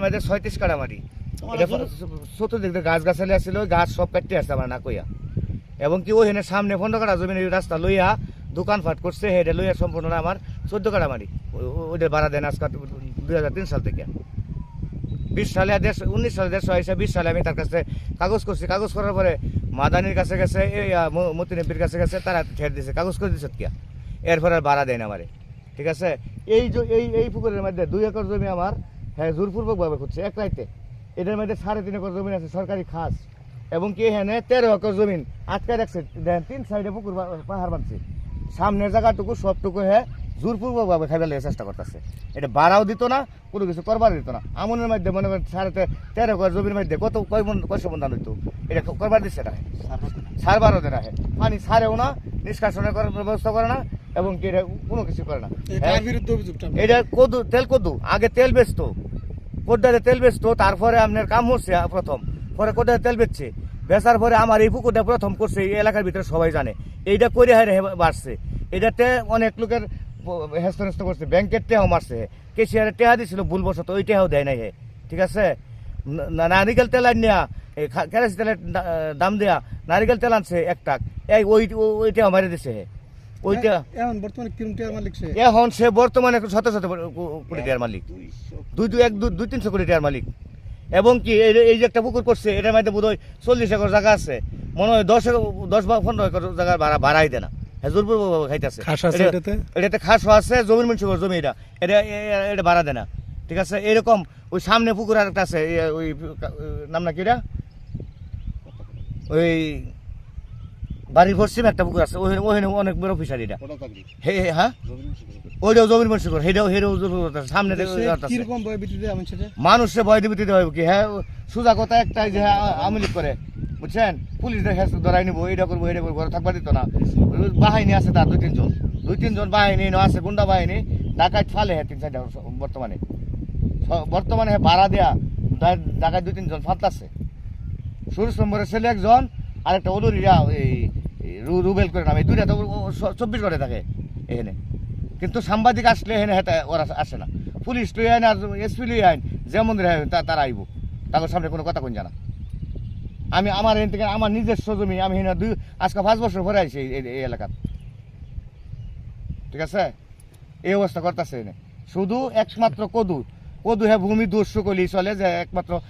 আমাদের ছয়ত্রিশ কাটা মারি তোমার এটা চতুর্দিক গাছ গাছালি আসছিল গাছ সব কাটতে আসছে আমার না কইয়া এবং কি ওখানে সামনে পনেরো কাটা ওই রাস্তা লইয়া দোকান ফাট করছে হেডে লইয়া সম্পূর্ণ আমার চোদ্দ কাটা মারি ও- ও- ভাড়া দেন আজকাল দুই হাজার তিন সাল থেকে। বিশ সালে দেড়শো উনিশ সালে দেড়শো আইসা বিশ সালে আমি তার কাছে কাগজ করছি। কাগজ করার পরে মাদানির কাছে গেছে এই মতিনবির কাছে গেছে তারা ঠের দিছে কাগজ করে দিছে কিয়া এরপরে আর ভাড়া দেয় না আমারে। ঠিক আছে? এই যে এই এই পুকুরের মধ্যে দুই একর জমি আমার হ্যাঁ জোরপূর্বকভাবে করছে এক রাইতে। এটার মধ্যে সাড়ে তিন একর জমি আছে সরকারি খাস। এবং কি এখানে তেরো একর জমিন আটকে রাখছে। দেখেন তিন সাইডে পুকুর পাহাড় বানছে সামনের জায়গাটুকু সবটুকু হ্যাঁ জোরপূর্বকভাবে খাইবার চেষ্টা করতেছে। এটা বাড়াও দিত না কোনো কিছু করবার দিত না। আমনের মধ্যে মনে করেন সাড়ে তেরো একর জমির মধ্যে কত কয় মন কয়শো মন ধান হইতো? এটা করবার দিচ্ছে না। সার বারো দিন পানি সারেও না নিষ্কাশনের ব্যবস্থা করে না। এবং কি এটা কোনো কিছু করে না। হ্যাঁ? এটা কদু তেল কদু আগে তেল বেচতো। কোডারে তেল বেচতো তারপরে আপনার কাম হচ্ছে প্রথম। পরে কোডারে তেল বেচছে। বেচার পরে আমার এই পুকুরটা প্রথম করছে এই এলাকার ভিতরে সবাই জানে। এইটা করে হারে বাড়ছে। এটাতে অনেক লোকের হেস্ত হেস্ত করছে। ব্যাংকের টেহাও মারছে কেশিয়ারের টেহা দিছিল ভুলবশত ওই টেহাও দেয় নাই হে। ঠিক আছে? নারিকেল তেল আনিয়া কেরাসি তেলের দাম দেয়া নারিকেল তেল আনছে এক টাক। এই ওই ওই টেহা মারি দিছে ওইটা। এখন বর্তমানে কিরম টিয়ার মালিক সে? এখন সে বর্তমানে শত শত কোটি টাকার মালিক। দুই দুই এক দুই দুই তিনশো কোটি টাকার মালিক। এবং কি এই এই যে একটা পুকুর করছে এটার মধ্যে বোধ হয় চল্লিশ একর জায়গা আছে। মনে হয় দশ দশ বা পনেরো একর জায়গা ভাড়া ভাড়াই দেয় না। হেজুরপুর খাইতেছে। এটা- এটাতে? এটাতে খাস আছে জমির মানুষ জমি এটা। এটা এটা ভাড়া দেয় না ঠিক আছে? এরকম ওই সামনে পুকুর আর একটা আছে ওই নাম না কি এটা ওই বাড়ির পশ্চিমে একটা পুকুর আছে ওখানে ওখানে অনেক বড় ফিশারি এটা। হে হ্যাঁ? ওইটাও জমির মানুষ করে হেটাও হেটাও জমির সামনে থেকে ওই একটা আছে। কীরকম বয় বিটিতে আমি সেটা? মানুষে ভয় দিতে দিতে হবে কি হ্যাঁ? সোজা কথা একটাই যে হ্যাঁ আমলি করে বুঝছেন? পুলিশ দেখে ধরাই নিবো এটা করব এটা করব ঘরে থাকবার দিত না। বাহিনী আছে তার দুই তিনজন দুই তিনজন বাহিনী আছে গুন্ডা বাহিনী ডাকাত ফালে হ্যাঁ তিন চারটা বর্তমানে। বর্তমানে হ্যাঁ ভাড়া দেয়া ডাকাত দুই তিনজন ফাঁতলাছে। সুরেশ নম্বরের ছেলে একজন আর একটা অলুরিয়া এই রুবেল করে নামে। দুইটা তো চব্বিশ ঘরে থাকে এখানে। কিন্তু সাংবাদিক আসলে এখানে ওরা আসে না। পুলিশ লই আইন আর এসপি লই আইন যেমন তারা আইব। তাদের সামনে কোনো কথা কোন জানা। আমি আমার এখান থেকে, আমার নিজস্ব জমি, আমি এখানে দুই, আজকে পাঁচ বছর পরে আইছি এই- এই ঠিক আছে? এই অবস্থা করতেছে এনে শুধু একমাত্র কদু। কদু হ্যাঁ ভূমি দস্যু কলি চলে যে একমাত্র